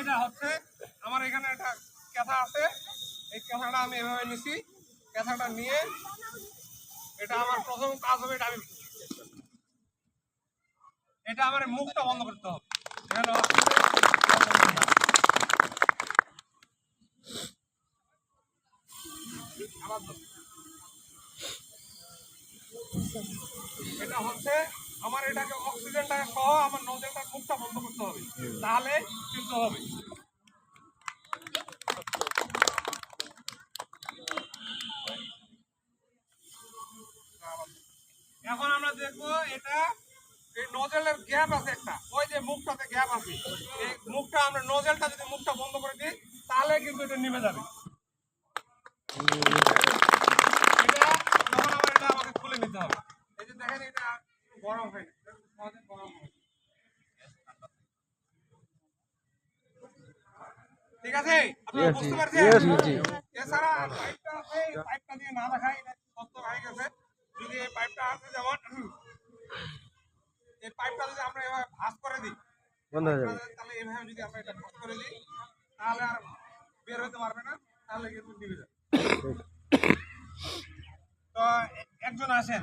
এটা হচ্ছে আমার এখানে একটা ক্যাথা আছে। এই ক্যাথাটা আমি এভাবে নিছি। ক্যাথাটা নিয়ে এটা আমার প্রথম কাজ হবে এটা আমি এটা আমার মুখটা বন্ধ করতে হবে। এটা হচ্ছে আমার এটাকে অক্সিজেনটা সহ আমার নজেলটার মুখটা বন্ধ করতে হবে। তাহলে কিন্তু হবে। এখন আমরা দেখব এটা, এই নজেলের গ্যাপ আছে একটা। ওই যে মুখটাতে গ্যাপ আছে। এই মুখটা আমরা নজেলটা যদি মুখটা বন্ধ করে দিই, তাহলে কিন্তু এটা নেমে যাবে। এটা, তখন আবার এটা আমাকে খুলে নিতে হবে। এই যে দেখেন এটা গরম হয়ে গেছে। সহজে গরম হয় ঠিক আছে? আপনারা বুঝতে পারছেন? এছাড়া পাইপটা আছে পাইপটা দিয়ে না দেখাই এটা হয়ে গেছে। যদি এই পাইপটা আছে যেমন এই পাইপটা যদি আমরা এভাবে ভাঁজ করে দিই বন্ধ হয়ে যাবে। তাহলে এভাবে যদি আমরা এটা ভাঁজ করে দিই তাহলে আর বের হতে পারবে না তাহলে কিন্তু নিভে যাবে। তো একজন আসেন।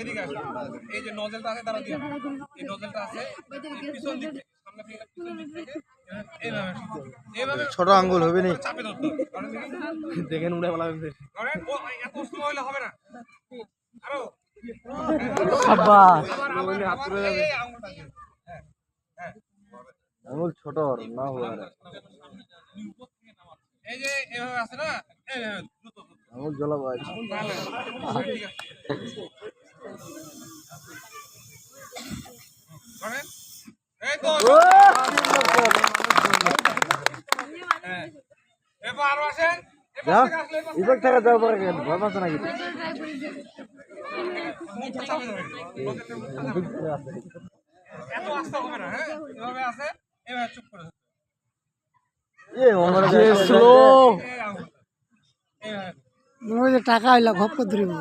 এদিকে আসুন। এই যে নজেলটা আছে তারা দিয়ে এই নজেলটা আছে পিছন দিক থেকে, সামনে থেকে পিছন দিক থেকে এইভাবে এইভাবে ছোট আঙ্গুল হবে নি? চাপে ধরতে? দেখেন উড়ে বলা এত সময় হবে না। আরও। দিয়ে। হ্যাঁ হ্যাঁ। আঙুল ছোট না হবে এই যে এভাবে আছে না? এইভাবে দ্রুত দ্রুত জ্বলা ভাই তাহলে ঠিক আছে ধরেন এই তো এবার আরও আসেন এবার যা থেকে আসলে এবার ইফেক্ট থেকে যাওয়ার পরে কেন? ভয় পাচ্ছে নাকি? মুখটা চাপে ধরে নজরটা মুখটা চাপে ধরে। এত আস্তে হবে। না হ্যাঁ এভাবে আছে। এভাবে চুপ করে আমার স্লো এই আঙুলটা। এইভাবে। ওই যে টাকা হইলা ঘপ ধরিব।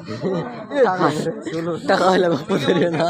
টাকা হইলা গপ্প ধরিব না।